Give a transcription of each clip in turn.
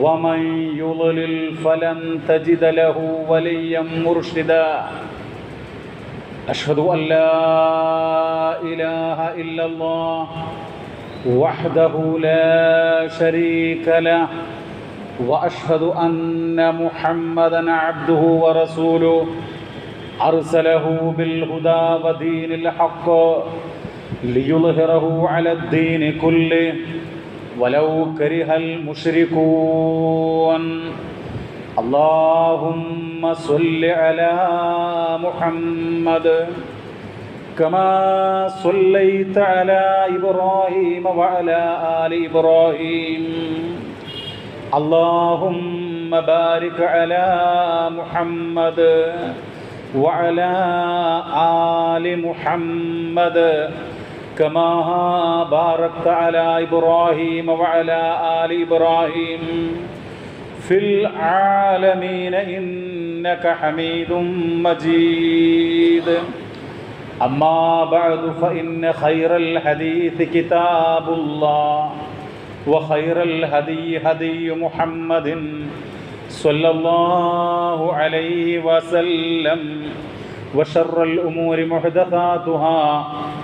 ومن يضلل فلن تجد له وليا مرشدا أشهد أن لا إله إلا الله وحده لا شريك له وأشهد أن محمدا عبده ورسوله أرسله بالهدى ودين الحق ليظهره على الدين كله ولو كره المشركون اللهم صل على محمد كما صليت على إبراهيم وعلى آل إبراهيم اللهم بارك على محمد وعلى آل محمد كما باركت على إبراهيم وعلى آل إبراهيم. في العالمين إنك حميد مجيد. أما بعد فإن خير الحديث كتاب الله وخير الهدي هدي محمد صلى الله عليه وسلم وشر الأمور محدثاتها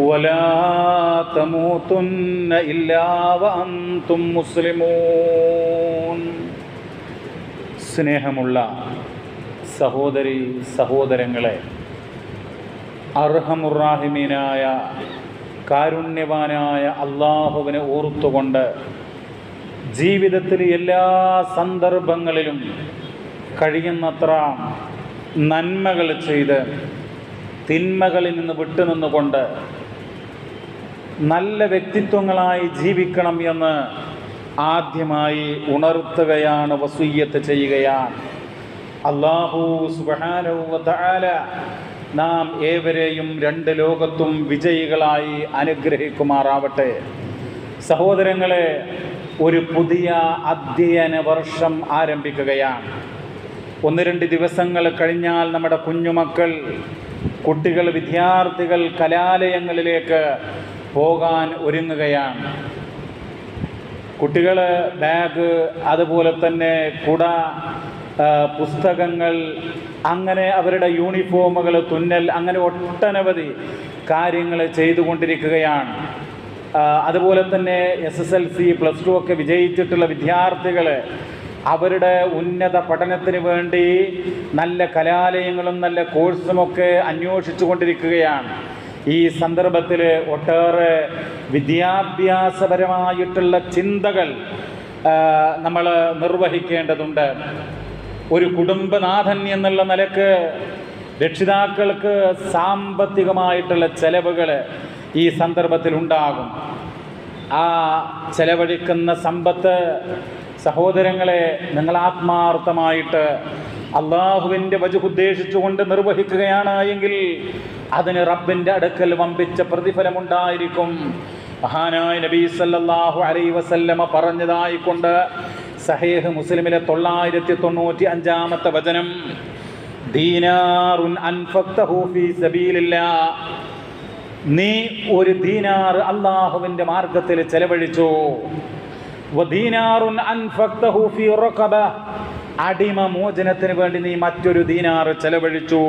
ولا تموتن إلا وأنتم مسلمون സ്നേഹമുള്ള സഹോദരി സഹോദരങ്ങളെ അർഹമുറാഹിമീനായ കാരുണ്യവാനായ അള്ളാഹുവിനെ ഓർത്തുകൊണ്ട് ജീവിതത്തിലെ എല്ലാ സന്ദർഭങ്ങളിലും കഴിയുന്നത്ര നന്മകൾ ചെയ്ത് തിന്മകളിൽ നിന്ന് വിട്ടുനിന്നുകൊണ്ട് നല്ല വ്യക്തിത്വങ്ങളായി ജീവിക്കണം എന്ന് ആദ്യമായി ഉണർത്തുകയാണ് വസൂയ്യത്ത് ചെയ്യുകയാണ്. അള്ളാഹു സുബാനുവല നാം ഏവരെയും രണ്ട് ലോകത്തും വിജയികളായി അനുഗ്രഹിക്കുമാറാവട്ടെ. സഹോദരങ്ങളെ ഒരു പുതിയ അധ്യയന വർഷം ആരംഭിക്കുകയാണ്. ഒന്ന് രണ്ട് ദിവസങ്ങൾ കഴിഞ്ഞാൽ നമ്മുടെ കുഞ്ഞുമക്കൾ കുട്ടികൾ വിദ്യാർത്ഥികൾ കലാലയങ്ങളിലേക്ക് പോകാൻ ഒരുങ്ങുകയാണ്. കുട്ടികൾ ബാഗ് അതുപോലെ തന്നെ കുട പുസ്തകങ്ങൾ അങ്ങനെ അവരുടെ യൂണിഫോമുകൾ തുന്നൽ അങ്ങനെ ഒട്ടനവധി കാര്യങ്ങൾ ചെയ്തുകൊണ്ടിരിക്കുകയാണ്. അതുപോലെ തന്നെ S S L C plus two ഒക്കെ വിജയിച്ചിട്ടുള്ള വിദ്യാർത്ഥികൾ അവരുടെ ഉന്നത പഠനത്തിന് വേണ്ടി നല്ല കലാലയങ്ങളും നല്ല കോഴ്സുമൊക്കെ അന്വേഷിച്ചു കൊണ്ടിരിക്കുകയാണ് ഈ സന്ദർഭത്തിൽ ഒട്ടേറെ വിദ്യാഭ്യാസപരമായിട്ടുള്ള ചിന്തകൾ നമ്മൾ നിർവഹിക്കേണ്ടതുണ്ട്. ഒരു കുടുംബനാഥൻ എന്നുള്ള നിലയ്ക്ക് രക്ഷിതാക്കൾക്ക് സാമ്പത്തികമായിട്ടുള്ള ചെലവുകൾ ഈ സന്ദർഭത്തിൽ ഉണ്ടാകും. ആ ചെലവഴിക്കുന്ന സമ്പത്ത് സഹോദരങ്ങളെ നിങ്ങൾ ആത്മാർത്ഥമായിട്ട് അള്ളാഹുവിന്റെ വജുഹുദ്ദേശിച്ചുകൊണ്ട് നിർവഹിക്കുകയാണ് എങ്കിൽ അതിന് റബ്ബിന്റെ അടുക്കൽ വമ്പിച്ച പ്രതിഫലമുണ്ടായിരിക്കും. മഹാനായ നബീ സല്ലാഹു അലൈ വസല്ലമ പറഞ്ഞതായിക്കൊണ്ട് സഹേഹ് മുസ്ലിമിലെ തൊള്ളായിരത്തി തൊണ്ണൂറ്റി അഞ്ചാമത്തെ വചനം ദീനാറുൻ നീ ഒരു ദീനാർ അള്ളാഹുവിന്റെ മാർഗത്തിൽ ചെലവഴിച്ചു. ദീനാറുൻ അടിമ മോചനത്തിന് വേണ്ടി നീ മറ്റൊരു ദീനാർ ചെലവഴിച്ചു.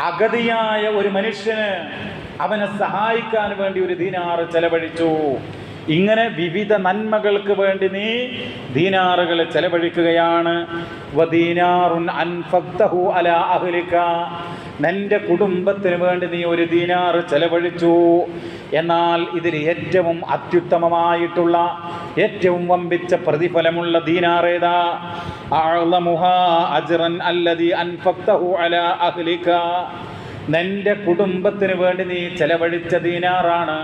അഗതിയായ ഒരു മനുഷ്യന് അവനെ സഹായിക്കാൻ വേണ്ടി ഒരു ദീനാർ ചെലവഴിച്ചു. ഇങ്ങനെ വിവിധ നന്മകൾക്ക് വേണ്ടി നീ ദീനാറുകൾ ചെലവഴിക്കുകയാണ്. നിന്റെ കുടുംബത്തിന് വേണ്ടി നീ ഒരു ദീനാറ് ചെലവഴിച്ചു. എന്നാൽ ഇതിൽ ഏറ്റവും അത്യുത്തമമായിട്ടുള്ള ഏറ്റവും വമ്പിച്ച പ്രതിഫലമുള്ള ദീനാറേതാ നിന്റെ കുടുംബത്തിന് വേണ്ടി നീ ചെലവഴിച്ച ദീനാറാണ്.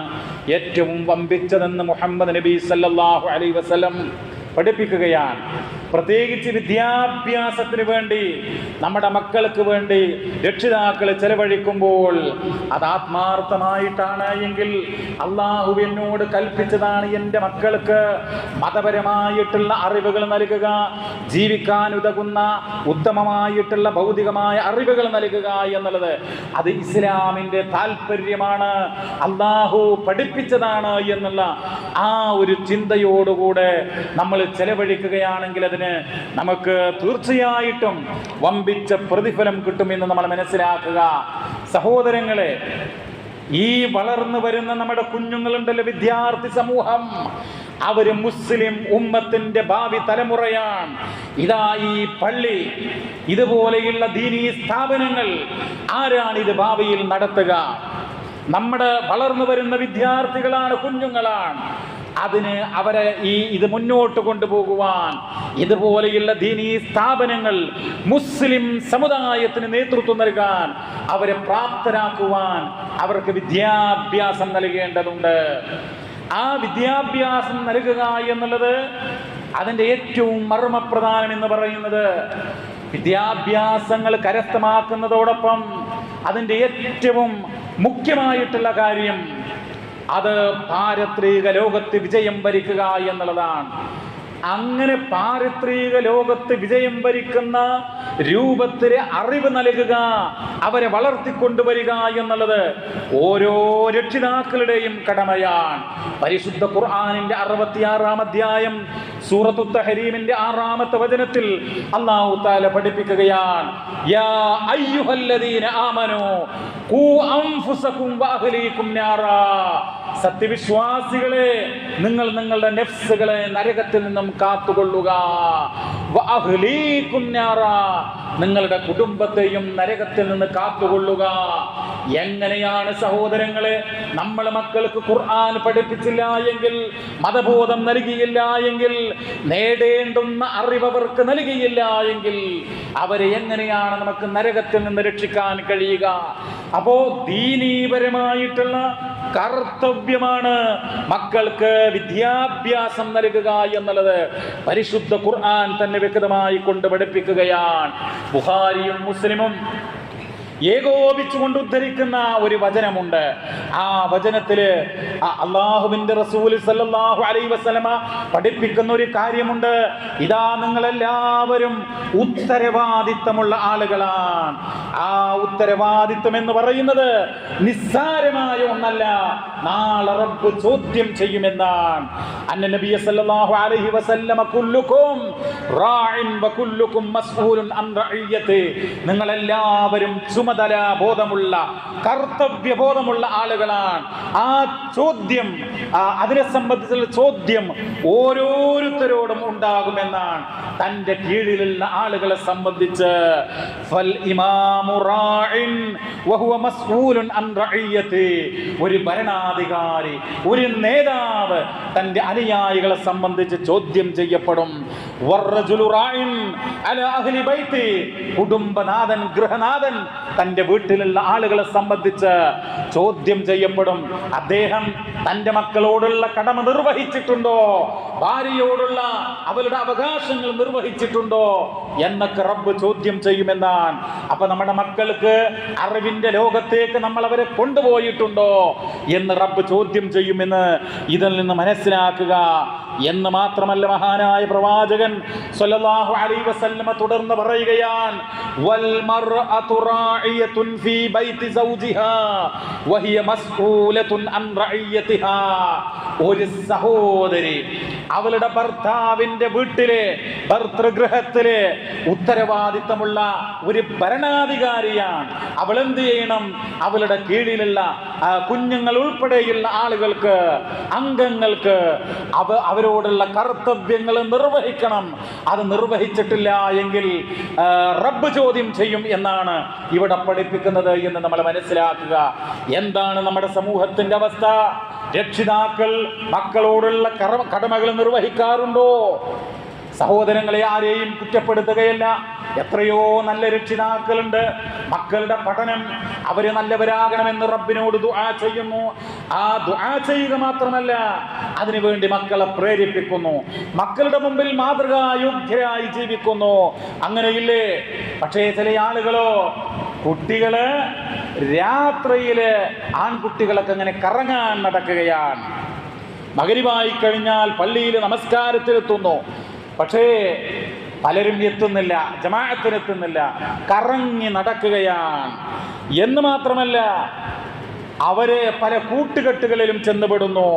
ഏറ്റവും വമ്പിച്ചതെന്ന് മുഹമ്മദ് നബി സല്ലാഹു അലൈഹി വസല്ലം പഠിപ്പിക്കുകയാണ്. പ്രത്യേകിച്ച് വിദ്യാഭ്യാസത്തിന് വേണ്ടി നമ്മുടെ മക്കൾക്ക് വേണ്ടി രക്ഷിതാക്കൾ ചെലവഴിക്കുമ്പോൾ അത് ആത്മാർത്ഥമായിട്ടാണ് എങ്കിൽ അള്ളാഹു എന്നോട് കൽപ്പിച്ചതാണ് എന്റെ മക്കൾക്ക് മതപരമായിട്ടുള്ള അറിവുകൾ നൽകുക ജീവിക്കാൻ ഉതകുന്ന ഉത്തമമായിട്ടുള്ള ഭൗതികമായ അറിവുകൾ നൽകുക എന്നുള്ളത് അത് ഇസ്ലാമിന്റെ താല്പര്യമാണ് അള്ളാഹു പഠിപ്പിച്ചതാണ് എന്നുള്ള ആ ഒരു ചിന്തയോടുകൂടെ നമ്മൾ ചെലവഴിക്കുകയാണെങ്കിൽ അതിന് നമുക്ക് തീർച്ചയായിട്ടും വമ്പിച്ച പ്രതിഫലം കിട്ടുമെന്ന് നമ്മൾ മനസ്സിലാക്കുക. സഹോദരങ്ങളെ ഈ വളർന്നു വരുന്ന നമ്മുടെ കുഞ്ഞുങ്ങളുണ്ടല്ലോ വിദ്യാർത്ഥി സമൂഹം. അവർ മുസ്ലിം ഉമ്മത്തിന്റെ ഭാവി തലമുറയാണ്. ഇതാ ഈ പള്ളി ഇതുപോലെയുള്ള ദീനീ സ്ഥാപനങ്ങൾ ആരാണ് ഇത് ഭാവിയിൽ നടത്തുക? നമ്മുടെ വളർന്നു വരുന്ന വിദ്യാർത്ഥികളാണ് കുഞ്ഞുങ്ങളാണ്. അതിന് അവരെ ഈ ഇത് മുന്നോട്ട് കൊണ്ടുപോകുവാൻ ഇതുപോലെയുള്ള ദീനീ സ്ഥാപനങ്ങൾ മുസ്ലിം സമുദായത്തിന് നേതൃത്വം നൽകാൻ അവരെ പ്രാപ്തരാക്കുവാൻ അവർക്ക് വിദ്യാഭ്യാസം നൽകേണ്ടതുണ്ട്. ആ വിദ്യാഭ്യാസം നൽകുക എന്നുള്ളത് അതിന്റെ ഏറ്റവും മർമ്മപ്രധാനം എന്ന് പറയുന്നത് വിദ്യാഭ്യാസങ്ങൾ കരസ്ഥമാക്കുന്നതോടൊപ്പം അതിന്റെ ഏറ്റവും മുഖ്യമായിട്ടുള്ള കാര്യം അത് പാരത്രിക ലോകത്ത് വിജയം വരിക്കുക എന്നുള്ളതാണ്. അങ്ങനെ പാരിത്രിക ലോകത്ത് വിജയം ഭരിക്കുന്ന രൂപത്തിലെ അറിവ് നൽകുക അവരെ വളർത്തിക്കൊണ്ടുവരിക എന്നുള്ളത് ഓരോ രക്ഷിതാക്കളുടെയും കടമയാണ്. പരിശുദ്ധ ഖുർആാനിന്റെ അറുപത്തിയാറാം അധ്യായം സൂറത്തു തഹരീമിന്റെ ആറാമത്തെ വചനത്തിൽ അള്ളാഹു താല പഠിപ്പിക്കുകയാണ്. യാ അയ്യുഹല്ലദീന ആമനു സത്യവിശ്വാസികളെ നിങ്ങൾ നിങ്ങളുടെ നെഫ്സുകളെ നരകത്തിൽ നിന്നും കാത്തുകൊള്ളുക. നിങ്ങളുടെ കുടുംബത്തെയും നരകത്തിൽ നിന്ന് കാത്തുകൊള്ളുക. എങ്ങനെയാണ് സഹോദരങ്ങളെ നമ്മൾ മക്കൾക്ക് ഖുർആൻ പഠിപ്പിച്ചില്ല എങ്കിൽ മതബോധം നൽകിയില്ല എങ്കിൽ നേടേണ്ടുന്ന അറിവ് അവർക്ക് നൽകിയില്ല എങ്കിൽ അവരെ എങ്ങനെയാണ് നമുക്ക് നരകത്തിൽ നിന്ന് രക്ഷിക്കാൻ കഴിയുക? അപ്പോ ദീനീപരമായിട്ടുള്ള കർത്തവ്യമാണ് മക്കൾക്ക് വിദ്യാഭ്യാസം നൽകുക എന്നുള്ളത് പരിശുദ്ധ ഖുർആൻ തന്നെ വ്യക്തമായി കൊണ്ട് പഠിപ്പിക്കുകയാണ്. ബുഹാരിയും മുസ്ലിമും ഏകോപിച്ചുകൊണ്ട് ഉദ്ധരിക്കുന്ന ഒരു വചനമുണ്ട്. ആ വചനത്തിൽ അള്ളാഹുവിന്റെ റസൂൽ സല്ലല്ലാഹു അലൈഹി വസല്ലമ പഠിപ്പിക്കുന്ന ഒരു കാര്യമുണ്ട്. ഇതാ നിങ്ങൾ എല്ലാവരും ഉത്തരവാദിത്തമുള്ള ആളുകളാണ്. ആ ഉത്തരവാദിത്തം എന്ന് പറയുന്നത് നിസ്സാരമായ ഒന്നല്ല. നാളെ റബ്ബ് ചോദ്യം ചെയ്യുമെന്നാണ്. അന്ന നബിയ സല്ലല്ലാഹു അലൈഹി വസല്ലമ കുല്ലുക്കും റാഇൻ അൻ റഇയ്യതി നിങ്ങൾ എല്ലാവരും ചുമതല ബോധമുള്ള കർത്തവ്യ ബോധമുള്ള ആളുകളാണ്. ആ ചോദ്യം അതിനെ സംബന്ധിച്ചുള്ള ചോദ്യം ഓരോരുത്തരോടും ഉണ്ടാകുമെന്നാണ്. തന്റെ കീഴിലുള്ള ആളുകളെ സംബന്ധിച്ച് ഒരു ഭരണാധികാരി ഒരു നേതാവ് തന്റെ അനുയായികളെ സംബന്ധിച്ച് ചോദ്യം ചെയ്യപ്പെടും. കുടുംബനാഥൻ ഗൃഹനാഥൻ തന്റെ വീട്ടിലുള്ള ആളുകളെ സംബന്ധിച്ച് ചോദ്യം ചെയ്യപ്പെടും. അദ്ദേഹം തന്റെ മക്കളോടുള്ള കടമ നിർവഹിച്ചിട്ടുണ്ടോ? ഭാര്യയോടുള്ള അവരുടെ അവകാശങ്ങൾ നിർവഹിച്ചിട്ടുണ്ടോ? എന്നൊക്കെ റബ്ബ് ചോദ്യം ചെയ്യുമെന്നാണ്. അപ്പൊ നമ്മുടെ മക്കൾക്ക് അറിവിന്റെ ലോകത്തേക്ക് നമ്മൾ അവരെ കൊണ്ടുപോയിട്ടുണ്ടോ എന്ന് റബ്ബ് ചോദ്യം ചെയ്യുമെന്ന് ഇതിൽ നിന്ന് മനസ്സിലാക്കുക. എന്ന് മാത്രമല്ല മഹാനായ പ്രവാചകൻ സല്ലല്ലാഹു അലൈഹി വസല്ലമ തുടർന്ന് പറയുകയാണ് വൽ റാഇയത്തുൻ ഫീ بيت زوجها വഹിയ مسؤولة അൻ رعيتها ഒരു സഹോദരി അവളുടെ ഭർത്താവിന്റെ വീട്ടിലെ ഭർതൃഗൃഹത്തിലെ ഉത്തരവാദിത്തമുള്ള ഒരു ഭരണാധികാരിയാണ്. അവൾ എന്ത് ചെയ്യണം? അവളുടെ കീഴിലുള്ള കുഞ്ഞുങ്ങൾ ഉൾപ്പെടെയുള്ള ആളുകൾക്ക് അംഗങ്ങൾക്ക് അവ അവരോടുള്ള കർത്തവ്യങ്ങൾ നിർവഹിക്കണം. അത് നിർവഹിച്ചിട്ടില്ല എങ്കിൽ റബ്ബ് ചോദ്യം ചെയ്യും എന്നാണ് ഇവിടെ പഠിപ്പിക്കുന്നത് എന്ന് നമ്മൾ മനസ്സിലാക്കുക. എന്താണ് നമ്മുടെ സമൂഹത്തിന്റെ അവസ്ഥ? രക്ഷിതാക്കൾ മക്കളോടുള്ള കടമകൾ നിർവഹിക്കാറുണ്ടോ? സഹോദരങ്ങളെ ആരെയും കുറ്റപ്പെടുത്തുകയല്ല. എത്രയോ നല്ല രക്ഷിതാക്കളുണ്ട്. മക്കളുടെ പഠനം അവർ നല്ലവരാകണമെന്ന് റബ്ബിനോട് ദുആ ചെയ്യുന്നു. ആ ദുആ ചെയ്യുക മാത്രമല്ല അതിനുവേണ്ടി മക്കളെ പ്രേരിപ്പിക്കുന്നു. മക്കളുടെ മുമ്പിൽ മാതൃകായോഗ്യരായി ജീവിക്കുന്നു. അങ്ങനെയില്ലേ? പക്ഷേ ചില ആളുകളോ കുട്ടികൾ രാത്രിയിൽ ആൺകുട്ടികളൊക്കെ അങ്ങനെ കറങ്ങാൻ നടക്കുകയാണ്. മകരിവായി കഴിഞ്ഞാൽ പള്ളിയിൽ നമസ്കാരത്തിലെത്തുന്നു. പക്ഷേ പലരും എത്തുന്നില്ല ജമാഅത്തിനെത്തുന്നില്ല കറങ്ങി നടക്കുകയാണ്. എന്ന് മാത്രമല്ല അവരെ പല കൂട്ടുകെട്ടുകളിലും ചെന്നുപെടുന്നു.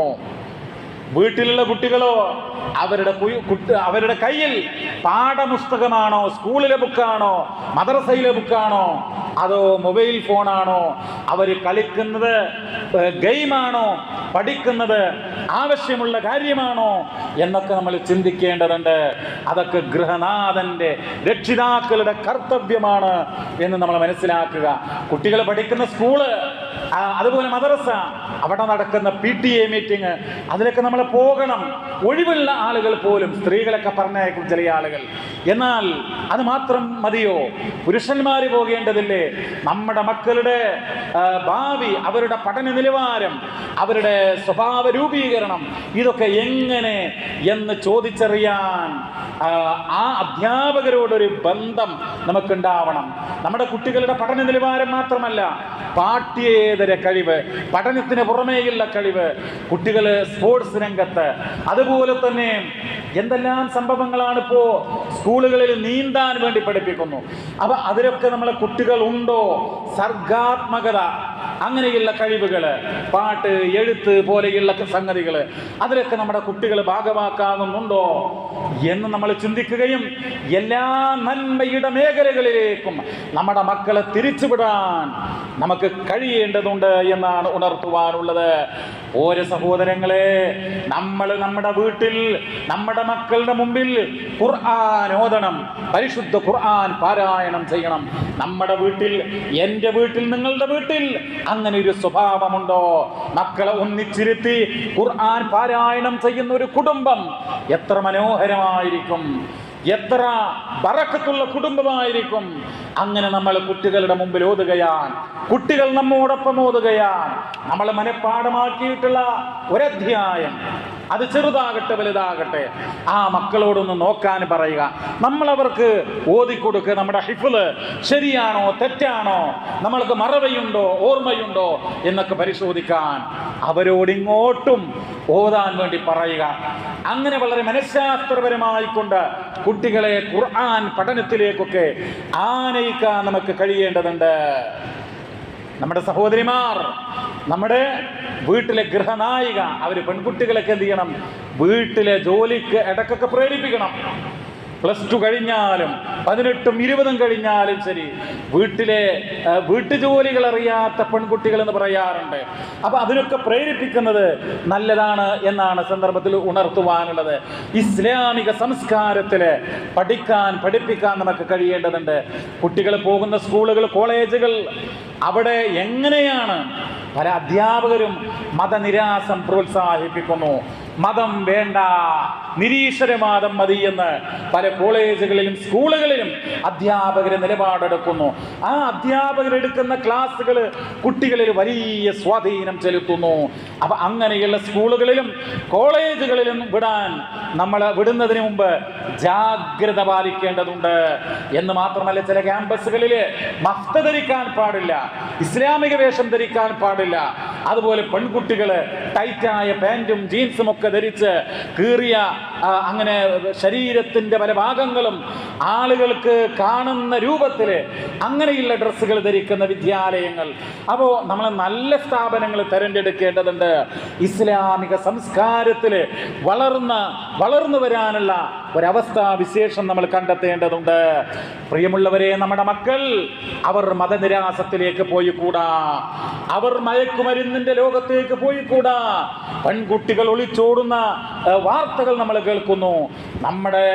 വീട്ടിലുള്ള കുട്ടികളോ അവരുടെ അവരുടെ കയ്യിൽ പാഠപുസ്തകമാണോ സ്കൂളിലെ ബുക്കാണോ മദ്രസയിലെ ബുക്കാണോ അതോ മൊബൈൽ ഫോണാണോ അവർ കളിക്കുന്നത് ഗെയിമാണോ പഠിക്കുന്നത് ആവശ്യമുള്ള കാര്യമാണോ എന്നൊക്കെ നമ്മൾ ചിന്തിക്കേണ്ടതുണ്ട്. അതൊക്കെ ഗൃഹനാഥന്റെ രക്ഷിതാക്കളുടെ കർത്തവ്യമാണ് എന്ന് നമ്മൾ മനസ്സിലാക്കുക. കുട്ടികൾ പഠിക്കുന്ന സ്കൂൾ അതുപോലെ മദ്രസ അവിടെ നടക്കുന്ന പി ടി എ മീറ്റിംഗ് അതിലൊക്കെ നമ്മൾ പോകണം. ഒഴിവുള്ള ആളുകൾ പോലും സ്ത്രീകളൊക്കെ പറഞ്ഞേക്കും ചില ആളുകൾ. എന്നാൽ അത് മാത്രം മതിയോ? പുരുഷന്മാർ പോകേണ്ടതില്ലേ? നമ്മുടെ മക്കളുടെ ഭാവി അവരുടെ പഠന നിലവാരം അവരുടെ സ്വഭാവ രൂപീകരണം ഇതൊക്കെ എങ്ങനെ എന്ന് ചോദിച്ചറിയാൻ ആ, അധ്യാപകരോടൊരു ബന്ധം നമുക്കുണ്ടാവണം. നമ്മുടെ കുട്ടികളുടെ പഠന നിലവാരം മാത്രമല്ല പാഠ്യേതര കഴിവ് പഠനത്തിന് പുറമേയുള്ള കഴിവ് കുട്ടികൾ സ്പോർട്സ് രംഗത്ത്. അതുപോലെ തന്നെ എന്തെല്ലാം സംഭവങ്ങളാണ് ഇപ്പോൾ സ്കൂളുകളിൽ നീന്താൻ വേണ്ടി പഠിപ്പിക്കുന്നു. അപ്പൊ അതിലൊക്കെ നമ്മളെ കുട്ടികൾ ഉണ്ടോ? സർഗാത്മകത അങ്ങനെയുള്ള കഴിവുകൾ പാട്ട് എഴുത്ത് പോലെയുള്ള സംഗതികൾ അതിലൊക്കെ നമ്മുടെ കുട്ടികൾ ഭാഗമാക്കാവുന്നുണ്ടോ? എന്ന് നമ്മൾ ചിന്തിക്കുകയും എല്ലാ നന്മയുടെ മേഖലകളിലേക്കും നമ്മുടെ മക്കളെ തിരിച്ചുവിടാൻ നമുക്ക് കഴിയേണ്ടതുണ്ട് എന്നാണ് ഉണർത്തുവാനുള്ളത്. ഓരോ സഹോദരങ്ങളെ നമ്മൾ നമ്മുടെ വീട്ടിൽ നമ്മുടെ മക്കളുടെ മുമ്പിൽ ഖുർആൻ ഓതണം. പരിശുദ്ധ ഖുർആൻ പാരായണം ചെയ്യണം. നമ്മുടെ വീട്ടിൽ എന്റെ വീട്ടിൽ നിങ്ങളുടെ വീട്ടിൽ അങ്ങനെ ഒരു സ്വഭാവമുണ്ടോ? മക്കളെ ഒന്നിച്ചിരുത്തി ഖുർആൻ പാരായണം ചെയ്യുന്ന ഒരു കുടുംബം എത്ര മനോഹരമായിരിക്കും. എത്ര ബറക്കത്തുള്ള കുടുംബമായിരിക്കും. അങ്ങനെ നമ്മൾ കുട്ടികളുടെ മുമ്പിൽ ഓതുകയാണ്. കുട്ടികൾ നമ്മോടൊപ്പം ഓതുകയാണ്. നമ്മൾ മനഃപ്പാടമാക്കിയിട്ടുള്ള ഒരധ്യായം. അത് ചെറുതാകട്ടെ വലുതാകട്ടെ. ആ മക്കളോടൊന്ന് നോക്കാൻ പറയുക. നമ്മളവർക്ക് ഓതിക്കൊടുക്കുക നമ്മുടെ ഹിഫിൾ. ശരിയാണോ തെറ്റാണോ? നമ്മൾക്ക് മറവയുണ്ടോ ഓർമ്മയുണ്ടോ എന്നൊക്കെ പരിശോധിക്കാൻ അവരോടിങ്ങോട്ടും ഓതാൻ വേണ്ടി പറയുക. അങ്ങനെ വളരെ മനഃശാസ്ത്രപരമായിക്കൊണ്ട് കുട്ടികളെ ഖുർആൻ പഠനത്തിലേക്കൊക്കെ ആനയിക്കാൻ നമുക്ക് കഴിയേണ്ടതുണ്ട്. നമ്മുടെ സഹോദരിമാർ നമ്മുടെ വീട്ടിലെ ഗൃഹനായിക അവർ പെൺകുട്ടികളൊക്കെ എന്ത് ചെയ്യണം? വീട്ടിലെ ജോലിക്ക് ഇടക്കൊക്കെ പ്രേരിപ്പിക്കണം. പ്ലസ് ടു കഴിഞ്ഞാലും പതിനെട്ടും ഇരുപതും കഴിഞ്ഞാലും ശരി വീട്ടിലെ വീട്ടുജോലികൾ അറിയാത്ത പെൺകുട്ടികൾ എന്ന് പറയാറുണ്ട്. അപ്പൊ അതിനൊക്കെ പ്രേരിപ്പിക്കുന്നത് നല്ലതാണ് എന്നാണ് സന്ദർഭത്തിൽ ഉണർത്തുവാനുള്ളത്. ഇസ്ലാമിക സംസ്കാരത്തിൽ പഠിക്കാൻ പഠിപ്പിക്കാൻ നമുക്ക് കഴിയേണ്ടതുണ്ട്. കുട്ടികൾ പോകുന്ന സ്കൂളുകൾ കോളേജുകൾ അവിടെ എങ്ങനെയാണ്? പല അധ്യാപകരും മതനിരാസം പ്രോത്സാഹിപ്പിക്കുന്നു. മതം വേണ്ട. നിരീശ്വരവാദം മതി എന്ന് പല കോളേജുകളിലും സ്കൂളുകളിലും അധ്യാപകർ നിലപാടെടുക്കുന്നു. ആ അധ്യാപകർ എടുക്കുന്ന ക്ലാസ്സുകൾ കുട്ടികളിൽ വലിയ സ്വാധീനം ചെലുത്തുന്നു. അപ്പൊ അങ്ങനെയുള്ള സ്കൂളുകളിലും കോളേജുകളിലും വിടാൻ നമ്മൾ വിടുന്നതിന് മുമ്പ് ജാഗ്രത പാലിക്കേണ്ടതുണ്ട് എന്ന് മാത്രമല്ല ചില ക്യാമ്പസുകളിൽ മഫ്ത ധരിക്കാൻ പാടില്ല ഇസ്ലാമിക വേഷം ധരിക്കാൻ പാടില്ല അതുപോലെ പെൺകുട്ടികൾ ടൈറ്റായ പാന്റും ജീൻസും ഒക്കെ ധരിച്ച് കീറിയ ആ, അങ്ങനെ ശരീരത്തിന്റെ പല ഭാഗങ്ങളും ആളുകൾക്ക് കാണുന്ന രൂപത്തിൽ അങ്ങനെയുള്ള ഡ്രസ്സുകൾ ധരിക്കുന്ന വിദ്യാലയങ്ങൾ. അപ്പോൾ നമ്മൾ നല്ല സ്ഥാപനങ്ങൾ തിരഞ്ഞെടുക്കേണ്ടതുണ്ട്. ഇസ്ലാമിക സംസ്കാരത്തിൽ വളർന്ന വളർന്നു വരാനുള്ള ഒരവസ്ഥ വിശേഷം നമ്മൾ കണ്ടെത്തേണ്ടതുണ്ട്. പ്രിയമുള്ളവരെ നമ്മുടെ മക്കൾ അവർ മതനിരാസത്തിലേക്ക് പോയി കൂടാ അവർ മയക്കുമരുന്നിന്റെ ലോകത്തേക്ക് പോയി കൂടാ പെൺകുട്ടികൾ ഒളിച്ചോടുന്ന വാർത്തകൾ നമ്മൾ കേൾക്കുന്നു. നമ്മുടെ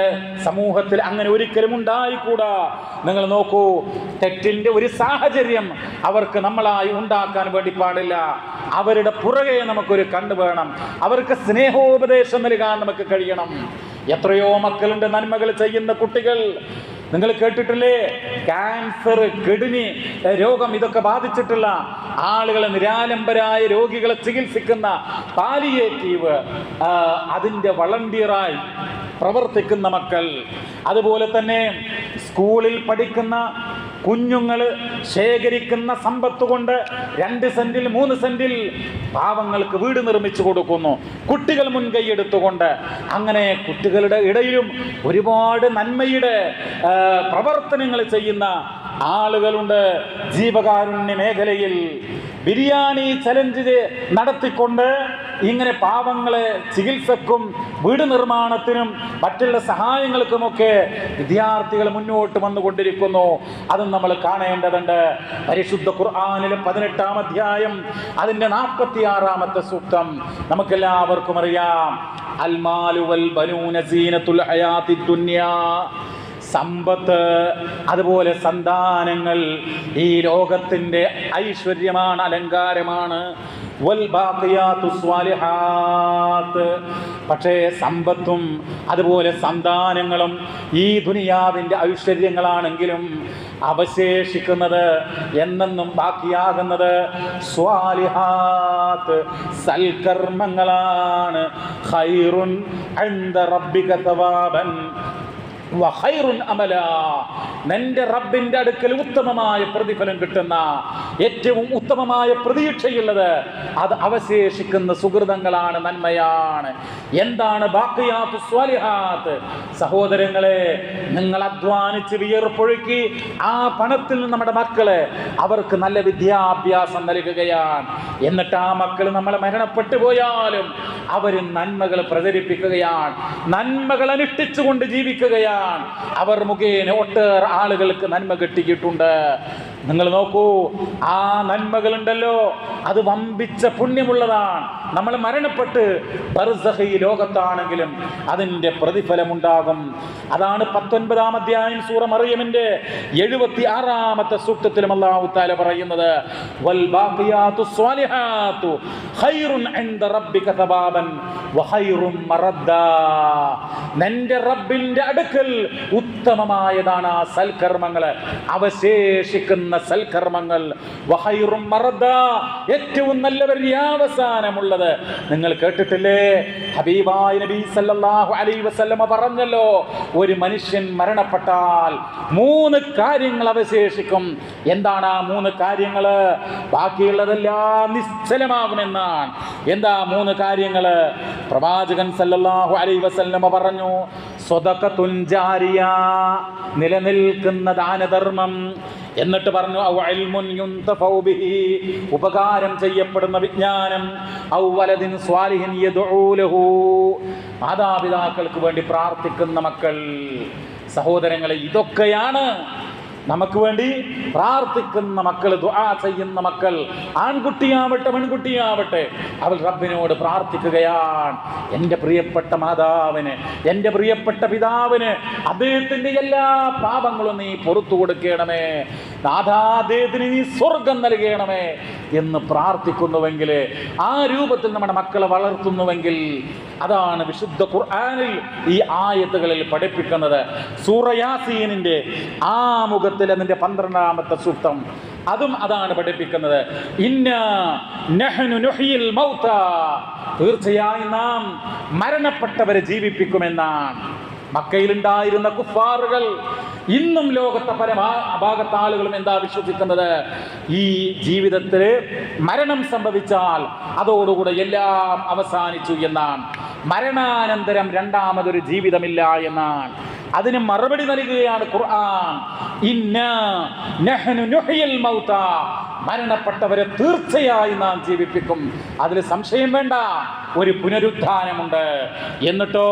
സമൂഹത്തിൽ അങ്ങനെ ഒരിക്കലും ഉണ്ടായിക്കൂടാ. നിങ്ങൾ നോക്കൂ തെറ്റിന്റെ ഒരു സാഹചര്യം അവർക്ക് നമ്മളായി ഉണ്ടാക്കാൻ വേണ്ടി പാടില്ല. അവരുടെ പുറകെ നമുക്കൊരു കണ്ണു വേണം. അവർക്ക് സ്നേഹോപദേശം നൽകാൻ നമുക്ക് കഴിയണം. എത്രയോ മക്കളുടെ നന്മകൾ ചെയ്യുന്ന കുട്ടികൾ. നിങ്ങൾ കേട്ടിട്ടില്ലേ? ക്യാൻസർ കിഡ്നി രോഗം ഇതൊക്കെ ബാധിച്ചിട്ടുള്ള ആളുകളെ നിരാലംബരായ രോഗികളെ ചികിത്സിക്കുന്ന പാലിയേറ്റീവ് അതിന്റെ വളണ്ടിയറായി പ്രവർത്തിക്കുന്ന മക്കൾ. അതുപോലെ തന്നെ സ്കൂളിൽ പഠിക്കുന്ന കുഞ്ഞുങ്ങൾ ശേഖരിക്കുന്ന സമ്പത്ത് കൊണ്ട് രണ്ട് സെന്റിൽ മൂന്ന് സെന്റിൽ പാവങ്ങൾക്ക് വീട് നിർമ്മിച്ചു കൊടുക്കുന്നു. കുട്ടികൾ മുൻകൈ എടുത്തുകൊണ്ട് അങ്ങനെ കുട്ടികളുടെ ഇടയിലും ഒരുപാട് നന്മയുടെ പ്രവർത്തനങ്ങൾ ചെയ്യുന്ന ആളുകളുണ്ട് ജീവകാരുണ്യ മേഖലയിൽ. ബിരിയാണി ചലഞ്ച് നടത്തിക്കൊണ്ട് ഇങ്ങനെ പാവങ്ങളെ ചികിത്സക്കും വീട് നിർമ്മാണത്തിനും മറ്റുള്ള സഹായങ്ങൾക്കുമൊക്കെ വിദ്യാർത്ഥികൾ മുന്നോട്ട് വന്നുകൊണ്ടിരിക്കുന്നു. അതും നമ്മൾ കാണേണ്ടതുണ്ട്. പരിശുദ്ധ ഖുർആാനിലെ പതിനെട്ടാം അധ്യായം അതിന്റെ നാൽപ്പത്തി ആറാമത്തെ സൂക്തം. നമുക്കെല്ലാവർക്കും അറിയാം. അൽമാലുവൽ ബനൂനസീനത്തുൽ ബനൂന സീനത്തുൽ ഹയാത്തി ദുന്യാ. സമ്പത്ത് അതുപോലെ സന്താനങ്ങൾ ഈ ലോകത്തിന്റെ ഐശ്വര്യമാണ് അലങ്കാരമാണ്. പക്ഷേ സമ്പത്തും അതുപോലെ സന്താനങ്ങളും ഈ ദുനിയാവിന്റെ ഐശ്വര്യങ്ങളാണെങ്കിലും അവശേഷിക്കുന്നത് എന്നെന്നും ബാക്കിയാകുന്നത് സ്വാലിഹാത്ത് സൽക്കർമ്മങ്ങളാണ്. റബ്ബിക തവാബൻ അമല. നിന്റെ റബ്ബിന്റെ അടുക്കൽ ഉത്തമമായ പ്രതിഫലം കിട്ടുന്ന ഏറ്റവും ഉത്തമമായ പ്രതീക്ഷയുള്ളത് അത് അവശേഷിക്കുന്ന സുഹൃതങ്ങളാണ് നന്മയാണ്. എന്താണ് സ്വാലിഹാത്ത്? സഹോദരങ്ങളെ നിങ്ങൾ അധ്വാനിച്ച് വിയർപ്പൊഴുക്കി ആ പണത്തിൽ നമ്മുടെ മക്കളെ അവർക്ക് നല്ല വിദ്യാഭ്യാസം നൽകുകയാണ്. എന്നിട്ട് ആ മക്കൾ നമ്മളെ മരണപ്പെട്ടു പോയാലും അവർ നന്മകൾ പ്രചരിപ്പിക്കുകയാണ്. നന്മകൾ അനുഷ്ഠിച്ചുകൊണ്ട് ജീവിക്കുകയാണ്. അവർ മുഖേന ഒട്ടേറെ ആളുകൾക്ക് നന്മ കിട്ടിയിട്ടുണ്ട് നിങ്ങൾ നോക്കൂ ആ നന്മകളുണ്ടല്ലോ അത് വമ്പിച്ച പുണ്യമുള്ളതാണ്. നമ്മൾ മരണപ്പെട്ട് ലോകത്താണെങ്കിലും അതിന്റെ പ്രതിഫലമുണ്ടാകും. അതാണ് പത്തൊൻപതാം അധ്യായം സൂറ മറിയമിന്റെ എഴുപത്തി ആറാമത്തെ സൂക്തത്തിലും അള്ളാഹു താല പറയുന്നത് വൽ ബാഖിയാത്തു സ്വാലിഹാത്തു ഖൈറുൻ ഇൻദ റബ്ബിക തബാബൻ നിന്റെ റബ്ബിന്റെ അടുക്കൽ ഉത്തമമായതാണ് ആ സൽക്കർമ്മങ്ങൾ അവശേഷിക്കുന്ന സൽക്കർമ്മങ്ങൾ. വഖൈറും മറദ്ദാ ഏറ്റവും നല്ല പര്യാവസാനമുള്ളത് നിങ്ങൾ കേട്ടിട്ടില്ലേ? ഹബീബായ നബി സല്ലല്ലാഹു അലൈഹി വസല്ലമ പറഞ്ഞല്ലോ ഒരു മനുഷ്യൻ മരണപ്പെട്ടാൽ മൂന്ന് കാര്യങ്ങൾ അവശേഷിക്കും. എന്താണ് ആ മൂന്ന് കാര്യങ്ങൾ? ബാക്കിയുള്ളതെല്ലാം നിശ്ചലമാകുമെന്നാണ്. എന്താ മൂന്ന് കാര്യങ്ങൾ? പ്രവാചകൻ സല്ലല്ലാഹു അലൈഹി വസല്ലമ പറഞ്ഞു സ്വതക്കത്തുൻ ജാരിയ നിലനിൽക്കുന്ന ദാനധർമ്മം. എന്നിട്ട് പറഞ്ഞു ഔ ഉപകാരം ചെയ്യപ്പെടുന്ന വിജ്ഞാനം. ഔ വലദിൻ സ്വാലിഹിൻ മാതാപിതാക്കൾക്ക് വേണ്ടി പ്രാർത്ഥിക്കുന്ന മക്കൾ സഹോദരങ്ങളെ ഇതൊക്കെയാണ് നമുക്ക് വേണ്ടി പ്രാർത്ഥിക്കുന്ന മക്കൾ ദുആ ചെയ്യുന്ന മക്കൾ. ആൺകുട്ടിയാവട്ടെ പെൺകുട്ടിയാവട്ടെ അവൾ റബ്ബിനോട് പ്രാർത്ഥിക്കുകയാണ്. എന്റെ പ്രിയപ്പെട്ട മാതാവിന് എന്റെ പ്രിയപ്പെട്ട പിതാവിന് അദ്ദേഹത്തിന്റെ എല്ലാ പാപങ്ങളും നീ പുറത്തു കൊടുക്കണമേ. നാഥാ നീ സ്വർഗം നൽകണമേ എന്ന് പ്രാർത്ഥിക്കുന്നുവെങ്കിൽ ആ രൂപത്തിൽ നമ്മുടെ മക്കളെ വളർത്തുന്നുവെങ്കിൽ അതാണ് വിശുദ്ധ ഖുർആാനിൽ ഈ ആയത്തുകളിൽ പഠിപ്പിക്കുന്നത്. സൂറയാസീനിന്റെ ആമുഖത്തിൽ അതിന്റെ പന്ത്രണ്ടാമത്തെ സൂക്തം. അതും അതാണ് പഠിപ്പിക്കുന്നത്. തീർച്ചയായും നാം മരണപ്പെട്ടവരെ ജീവിപ്പിക്കുമെന്നാണ്. മക്കയിലുണ്ടായിരുന്ന കുഫാറുകൾ ഇന്നും ലോകത്തെ പല ഭാഗത്ത് ആളുകളും എന്താ വിശ്വസിക്കുന്നത്? ഈ ജീവിതത്തിൽ മരണം സംഭവിച്ചാൽ അതോടുകൂടെ എല്ലാം അവസാനിച്ചു എന്നാണ്. മരണാനന്തരം രണ്ടാമതൊരു ജീവിതമില്ല എന്നാണ്. അതിന് മറുപടി നൽകുകയാണ് ഖുർആൻ. ഇന്ന നഹ്നു മരണപ്പെട്ടവരെ തീർച്ചയായും നാം ജീവിപ്പിക്കും. അതിൽ സംശയം വേണ്ട. ഒരു പുനരുദ്ധാനമുണ്ട്. എന്നിട്ടോ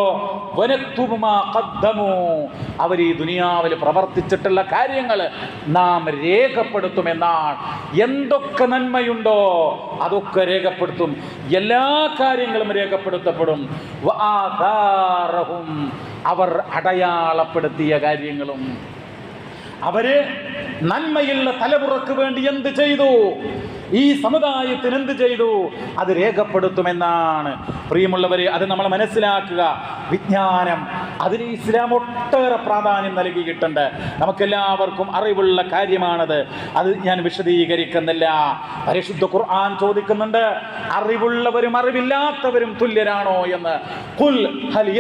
അവർ ഈ ദുനിയാവിൽ പ്രവർത്തിച്ചിട്ടുള്ള കാര്യങ്ങൾ നാം രേഖപ്പെടുത്തുമെന്നാണ്. എന്തൊക്കെ നന്മയുണ്ടോ അതൊക്കെ രേഖപ്പെടുത്തും. എല്ലാ കാര്യങ്ങളും രേഖപ്പെടുത്തപ്പെടും. അവർ അടയാളപ്പെടുത്തിയ കാര്യങ്ങളും. അവർ നന്മയുള്ള തലമുറയ്ക്ക് വേണ്ടി എന്ത് ചെയ്തു? ഈ സമുദായത്തിന് എന്ത് ചെയ്തു? അത് രേഖപ്പെടുത്തുമെന്നാണ്. പ്രിയമുള്ളവരെ അത് നമ്മൾ മനസ്സിലാക്കുക. വിജ്ഞാനം അതിന് ഇസ്ലാം ഒട്ടേറെ പ്രാധാന്യം നൽകിയിട്ടുണ്ട്. നമുക്കെല്ലാവർക്കും അറിവുള്ള കാര്യമാണത്. അത് ഞാൻ വിശദീകരിക്കുന്നില്ല. പരിശുദ്ധ ഖുർആൻ ചോദിക്കുന്നുണ്ട് അറിവുള്ളവരും അറിവില്ലാത്തവരും തുല്യരാണോ എന്ന്? ഖുൽ ഹൽ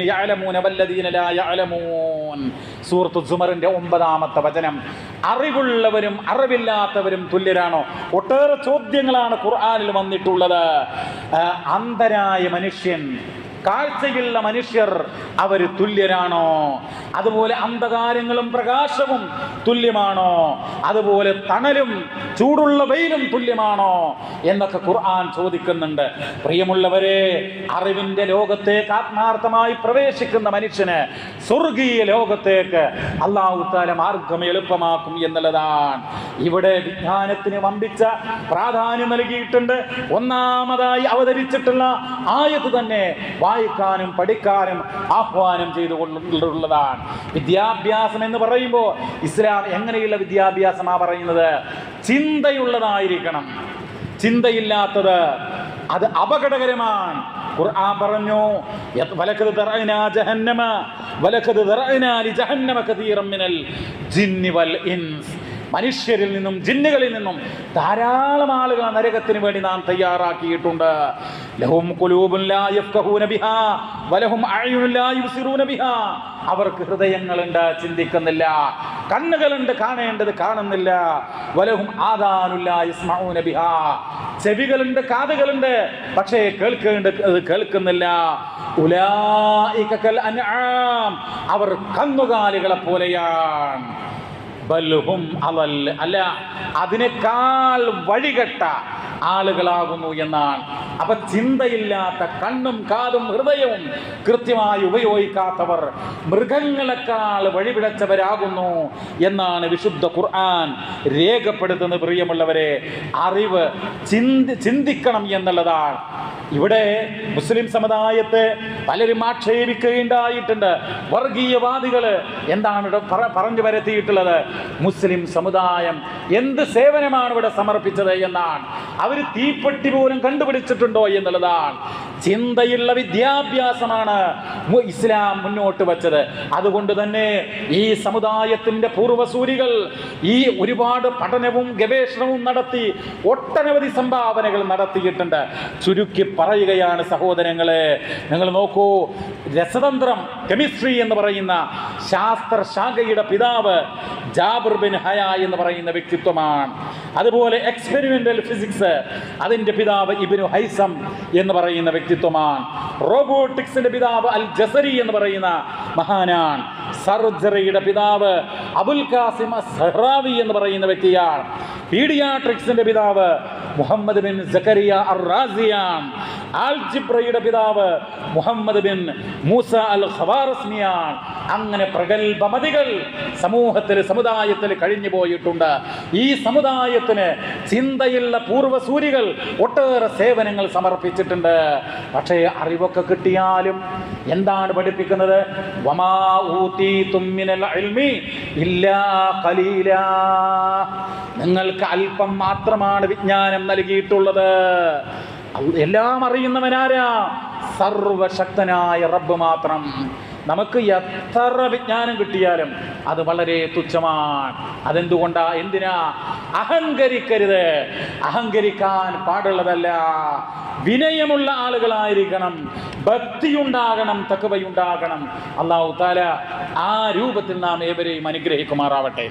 യഅലമൂന വല്ലദീന ലാ യഅലമൂൻ. സുമറിന്റെ ഒമ്പതാമത്തെ വചനം. അറിവുള്ളവരും അറിവില്ലാത്തവരും തുല്യരാണോ? ഒട്ടേറെ ചോദ്യങ്ങളാണ് ഖുർആാനിൽ വന്നിട്ടുള്ളത്. അന്ധരായ മനുഷ്യൻ കാഴ്ചയുള്ള മനുഷ്യർ അവർ തുല്യരാണോ? അതുപോലെ അന്ധകാരങ്ങളും പ്രകാശവും തുല്യമാണോ? അതുപോലെ തണലും ചൂടുള്ള വെയിലും തുല്യമാണോ? എന്നൊക്കെ ഖുർആൻ ചോദിക്കുന്നുണ്ട്. പ്രിയമുള്ളവരെ അറിവിന്റെ ലോകത്തേക്ക് ആത്മാർത്ഥമായി പ്രവേശിക്കുന്ന മനുഷ്യന് സ്വർഗീയ ലോകത്തേക്ക് അള്ളാഹു താല മാർഗം എളുപ്പമാക്കും എന്നുള്ളതാണ്. ഇവിടെ വിജ്ഞാനത്തിന് വമ്പിച്ച പ്രാധാന്യം നൽകിയിട്ടുണ്ട്. ഒന്നാമതായി അവതരിച്ചിട്ടുള്ള ആയത് തന്നെ വായിക്കാനും പഠിക്കാനും ആഹ്വാനം ചെയ്തുകൊണ്ടുള്ളതാണ്. വിദ്യാഭ്യാസം എന്ന് പറയുമ്പോൾ ഇസ്ലാം എങ്ങനെയുള്ള വിദ്യാഭ്യാസമാണ് പറയുന്നത്? ചിന്തയുള്ളതായിരിക്കണം. ചിന്തയില്ലാത്തത് അത് അപകടകരമാണ്. ഖുർആൻ പറഞ്ഞു വലക്കത് ദറഅനാ ജഹന്നമ വലക്കത് ദറഅനാ ലി ജഹന്നമ കതീറം മിനൽ ജിന്നി വൽ ഇൻസ്. മനുഷ്യരിൽ നിന്നും ജിന്നുകളിൽ നിന്നും ധാരാളം ആളുകൾ നരകത്തിന് വേണ്ടി നാം തയ്യാറാക്കിയിട്ടുണ്ട്. ലഹും വലഹും അവർക്ക് ഹൃദയങ്ങളുണ്ട് ചിന്തിക്കുന്നില്ല. കണ്ണുകളുണ്ട് കാണേണ്ടത് കാണുന്നില്ല. വലഹും ആദാനുല്ല ബിഹാ. ചെവികളുണ്ട് കാതുകളുണ്ട് പക്ഷേ കേൾക്കേണ്ടത് കേൾക്കുന്നില്ല. ഉലാ അവർ കന്നുകാലികളെ പോലെയാണ്. അവൽ. അല്ല അതിനേക്കാൾ വഴികെട്ട ആളുകളാകുന്നു എന്നാണ്. അപ്പൊ ചിന്തയില്ലാത്ത കണ്ണും കാതും ഹൃദയവും കൃത്യമായി ഉപയോഗിക്കാത്തവർ മൃഗങ്ങളെക്കാൾ വഴിപിടച്ചവരാകുന്നു എന്നാണ് വിശുദ്ധ ഖുർആൻ രേഖപ്പെടുത്തുന്നത് പ്രിയമുള്ളവരെ. അറിവ് ചിന്തി ചിന്തിക്കണം എന്നുള്ളതാണ്. ഇവിടെ മുസ്ലിം സമുദായത്തെ പലരും ആക്ഷേപിക്കുകയുണ്ടായിട്ടുണ്ട്. വർഗീയവാദികൾ എന്താണ് പറഞ്ഞു വരുത്തിയിട്ടുള്ളത് മുസ്ലിം സമുദായം എന്ത് സേവനമാണ് ഇവിടെ സമർപ്പിച്ചത് എന്നാണ്. അവർ തീപ്പെട്ടി പോലും കണ്ടുപിടിച്ചിട്ടുണ്ടോ എന്നുള്ളതാണ്. ചിന്തയുള്ള വിദ്യാഭ്യാസമാണ് ഇസ്ലാം മുന്നോട്ട് വച്ചത്. അതുകൊണ്ട് തന്നെ ഈ സമുദായത്തിന്റെ പൂർവസൂരികൾ ഈ ഒരുപാട് പഠനവും ഗവേഷണവും നടത്തി ഒട്ടനവധി സംഭാവനകൾ നടത്തിയിട്ടുണ്ട്. ചുരുക്കി പറയുകയാണ് സഹോദരങ്ങളെ നിങ്ങൾ നോക്കൂ രസതന്ത്രം കെമിസ്ട്രി എന്ന് പറയുന്ന ശാസ്ത്രശാഖയുടെ പിതാവ് ജാബിർ ബിൻ ഹയ എന്ന് പറയുന്ന വ്യക്തിത്വമാണ്. അതുപോലെ എക്സ്പെരിമെന്റൽ ഫിസിക്സ് അതിന്റെ പിതാവ് ഇബിനു ഹൈസം എന്ന് പറയുന്ന വ്യക്തിത്വമാണ്. റോബോട്ടിക്സിന്റെ പിതാവ് അൽ ജസരി എന്ന് പറയുന്ന മഹാനാണ്. സർജറിയുടെ പിതാവ് അബുൽ കാസിം സഹ്റാവി എന്ന് പറയുന്ന വ്യക്തിയാണ്. പീഡിയാട്രിക്സിന്റെ പിതാവ് മുഹമ്മദ് ബിൻ സക്കരിയ അർ റാസിയാണ് ആൽജിബ്രയുടെ പിതാവ് മുഹമ്മദ് ബിൻ മൂസ അൽ ഖവാറസ്മിയാണ് അങ്ങനെ പ്രഗത്ഭമതികൾ സമൂഹത്തിൽ സമുദായത്തിൽ കഴിഞ്ഞു പോയിട്ടുണ്ട്. ഈ സമുദായത്തിന് ചിന്തയുള്ള പൂർവസൂരികൾ ഒട്ടേറെ സേവനങ്ങൾ സമർപ്പിച്ചിട്ടുണ്ട്. പക്ഷേ അറിവൊക്കെ കിട്ടിയാലും എന്താണ് പഠിപ്പിക്കുന്നത്. നിങ്ങൾക്ക് അല്പം മാത്രമാണ് വിജ്ഞാനം നൽകിയിട്ടുള്ളത്. എല്ലാം അറിയുന്നവനാരാ? സർവശക്തനായ റബ്ബ് മാത്രം. നമുക്ക് എത്ര വിജ്ഞാനം കിട്ടിയാലും അത് വളരെ തുച്ഛമാണ്. അതെന്തുകൊണ്ടാ? എന്തിനാ? അഹങ്കരിക്കരുത്. അഹങ്കരിക്കാൻ പാടുള്ളതല്ല. വിനയമുള്ള ആളുകളായിരിക്കണം. ഭക്തിയുണ്ടാകണം തക്കവയുണ്ടാകണം. അള്ളാഹു താല ആ രൂപത്തിൽ നാം ഏവരെയും അനുഗ്രഹിക്കുമാറാവട്ടെ.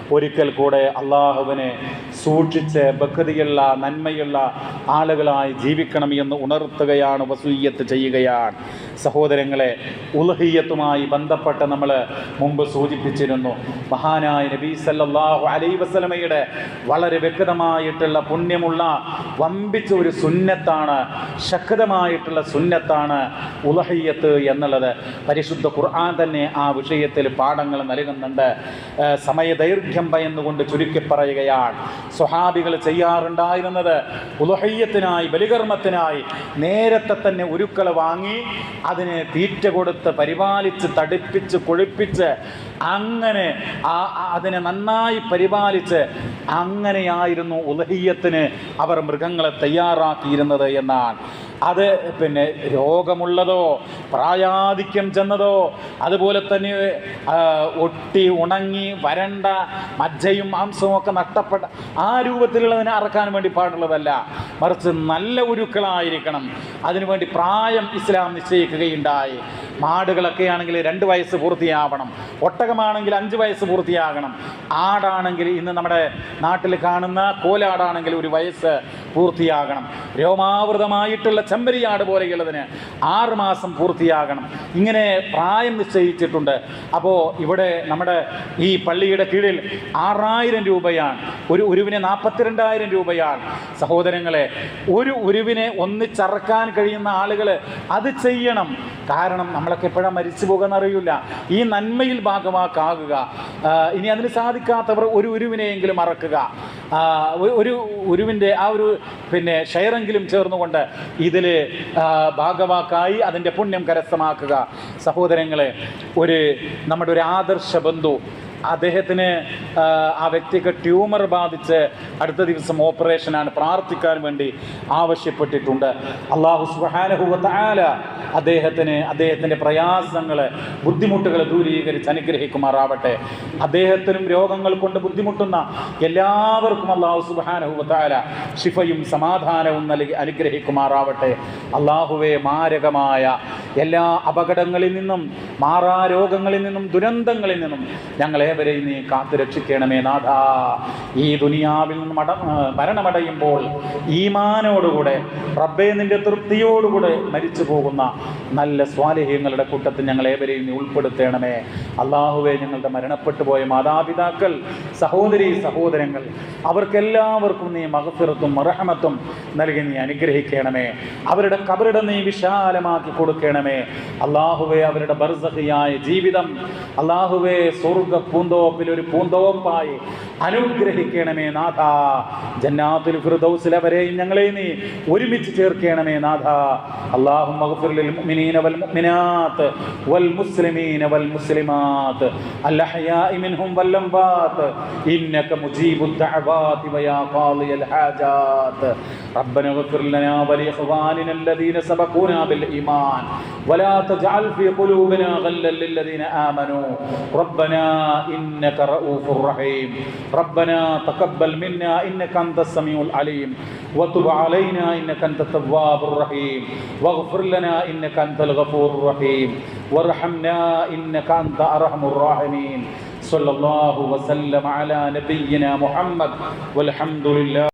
ഒരിക്കൽ കൂടെ അള്ളാഹുവിനെ സൂക്ഷിച്ച് ഭക്തിയുള്ള നന്മയുള്ള ആളുകളായി ജീവിക്കണം എന്ന് ഉണർത്തുകയാണ് വസൂയ്യത്ത് ചെയ്യുകയാണ്. സഹോദരങ്ങളെ ഉലഹിയത്തുമായി ബന്ധപ്പെട്ട് നമ്മൾ മുമ്പ് സൂചിപ്പിച്ചിരുന്നു മഹാനായ നബി സല്ലല്ലാഹു അലൈ വസലമയുടെ വളരെ വ്യക്തമായിട്ടുള്ള പുണ്യമുള്ള വമ്പിച്ച ഒരു സുന്നത്താണ് ശക്തമായിട്ടുള്ള സുന്നത്താണ് ഉലഹയ്യത്ത് എന്നുള്ളത് പരിശുദ്ധ ഖുർആൻ തന്നെ ആ വിഷയത്തിൽ പാഠങ്ങൾ നൽകുന്നുണ്ട്. ഏഹ് സമയദൈർഘ്യം എന്നുകൊണ്ട് ചുരുക്കി പറയുകയാണ്. സ്വഹാബികൾ ചെയ്യാറുണ്ടായിരുന്നത് ഉലഹയ്യത്തിനായി ബലികർമ്മത്തിനായി നേരത്തെ തന്നെ ഉരുക്കൾ വാങ്ങി അതിനെ തീറ്റ കൊടുത്ത് പരിപാലിച്ച് തടിപ്പിച്ച് കൊഴുപ്പിച്ച് അങ്ങനെ ആ- അതിനെ നന്നായി പരിപാലിച്ച് അങ്ങനെയായിരുന്നു ഉലഹയ്യത്തിന് അവർ മൃഗങ്ങളെ തയ്യാറാക്കിയിരുന്നത് എന്നാണ്. അത് പിന്നെ രോഗമുള്ളതോ പ്രായാധിക്യം ചെന്നതോ അതുപോലെ തന്നെ ഒട്ടി ഉണങ്ങി വരണ്ട മജ്ജയും മാംസവും ഒക്കെ നഷ്ടപ്പെട്ട ആ രൂപത്തിലുള്ളതിനെ അറക്കാൻ വേണ്ടി പാടുള്ളതല്ല. മറിച്ച് നല്ല ഉരുക്കളായിരിക്കണം. അതിനുവേണ്ടി പ്രായം ഇസ്ലാം നിശ്ചയിക്കുകയുണ്ടായി. മാടുകളൊക്കെ ആണെങ്കിൽ രണ്ട് വയസ്സ് പൂർത്തിയാവണം. ഒട്ടകമാണെങ്കിൽ അഞ്ച് വയസ്സ് പൂർത്തിയാകണം. ആടാണെങ്കിൽ ഇന്ന് നമ്മുടെ നാട്ടിൽ കാണുന്ന കോലാടാണെങ്കിൽ ഒരു വയസ്സ് പൂർത്തിയാകണം. രോമാവൃതമായിട്ടുള്ള ചെമ്പരിയാട് പോലെയുള്ളതിന് ആറ് മാസം പൂർത്തിയാകണം. ഇങ്ങനെ പ്രായം നിശ്ചയിച്ചിട്ടുണ്ട്. അപ്പോൾ ഇവിടെ നമ്മുടെ ഈ പള്ളിയുടെ കീഴിൽ ആറായിരം രൂപയാണ്. ഒരു ഉരുവിന് നാൽപ്പത്തിരണ്ടായിരം രൂപയാണ്. സഹോദരങ്ങളെ ഒരു ഉരുവിനെ ഒന്നിച്ചറക്കാൻ കഴിയുന്ന ആളുകൾ അത് ചെയ്യണം. കാരണം നമ്മളൊക്കെ എപ്പോഴാണ് മരിച്ചു പോകുന്ന അറിയില്ല ഈ നന്മയിൽ ഭാഗമാക്കാകുക. ഇനി അതിന് സാധിക്കാത്തവർ ഒരു ഉരുവിനെയെങ്കിലും മറക്കുക. ഒരു- ഉരുവിന്റെ ആ ഒരു പിന്നെ ഷെയറെങ്കിലും ചേർന്നുകൊണ്ട് ഇതിൽ ഭാഗവാക്കായി അതിന്റെ പുണ്യം കരസ്ഥമാക്കുക. സഹോദരങ്ങളെ ഒരു നമ്മുടെ ഒരു ആദർശ ബന്ധു അദ്ദേഹത്തിന് ആ, വ്യക്തിക്ക് ട്യൂമർ ബാധിച്ച് അടുത്ത ദിവസം ഓപ്പറേഷനാണ് പ്രാർത്ഥിക്കാൻ വേണ്ടി ആവശ്യപ്പെട്ടിട്ടുണ്ട്. അള്ളാഹു സുഹാനഹുല അദ്ദേഹത്തിന് അദ്ദേഹത്തിന്റെ പ്രയാസങ്ങൾ ബുദ്ധിമുട്ടുകൾ ദൂരീകരിച്ച് അനുഗ്രഹിക്കുമാറാവട്ടെ. അദ്ദേഹത്തിനും രോഗങ്ങൾ കൊണ്ട് ബുദ്ധിമുട്ടുന്ന എല്ലാവർക്കും അള്ളാഹു സുഹാനഹുല ശിഫയും സമാധാനവും നൽകി അനുഗ്രഹിക്കുമാറാവട്ടെ. അള്ളാഹുവെ മാരകമായ എല്ലാ അപകടങ്ങളിൽ നിന്നും മാറാ രോഗങ്ങളിൽ നിന്നും ദുരന്തങ്ങളിൽ നിന്നും ഞങ്ങളേവരെയും നീ കാത്തു രക്ഷിക്കണമേ നാഥ. ഈ ദുനിയാവിൽ മട മരണമടയുമ്പോൾ ഈമാനോടുകൂടെ റബ്ബെ നിന്റെ തൃപ്തിയോടുകൂടെ മരിച്ചു പോകുന്ന നല്ല സ്വാലഹ്യങ്ങളുടെ കൂട്ടത്തിൽ ഞങ്ങളേവരെയും നീ ഉൾപ്പെടുത്തേണമേ. അള്ളാഹുവെ ഞങ്ങളുടെ മരണപ്പെട്ടു പോയ മാതാപിതാക്കൾ സഹോദരി സഹോദരങ്ങൾ അവർക്കെല്ലാവർക്കും നീ മകഫിറത്തും മറഹമത്തും നൽകി നീ അനുഗ്രഹിക്കണമേ. അവരുടെ കബറിടം നീ വിശാലമാക്കി കൊടുക്കണമേ. അള്ളാഹുവെ അവരുടെ ബർസഹിയായ ജീവിതം അള്ളാഹുവെ സ്വർഗ പൂന്തോപ്പിൽ ഒരു പൂന്തോപ്പായി അനുഗ്രഹിക്കണമേ നാഥ ജന്നാത്തുൽ ഫിർദൗസിൽ അവരെയും ഞങ്ങളെയും നീ ഒരുമിച്ച് ചേർക്കണമേ നാഥ അള്ളാഹു മഗ്ഫിർ ലിൽ മുഅ്മിനീന വൽ മുഅ്മിനാത്ത് വൽ മുസ്ലിമീന വൽ മുസ്ലിമാത്ത് അൽ അഹ്യാഇ മിൻഹും വൽ അംവാത്ത് ഇന്നക മുജീബു الدعوات ويا قاضي الحاجات ربنا اغفر لنا ولإخواننا الذين سبقونا بالإيمان ولا تجعل في قلوبنا غلا للذين آمنوا ربنا إنك رؤوف رحيم. ربنا تقبل منا إنك أنت السميع العليم. وتب علينا إنك أنت التواب الرحيم. واغفر لنا إنك أنت الغفور الرحيم. وارحمنا إنك أنت أرحم الراحمين. صلى الله وسلم على نبينا محمد. والحمد لله